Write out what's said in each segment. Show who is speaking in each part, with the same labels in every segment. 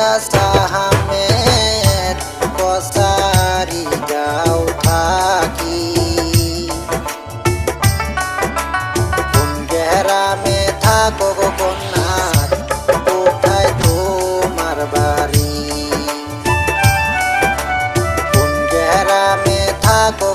Speaker 1: ইলিয়াস আহমেদ কসারি যাও থাকি। কোন গ্রামে থাকো গো কন্যা কোথায় তোমার বাড়ি? কোন গ্রামে থাকো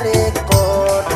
Speaker 1: পারে কোন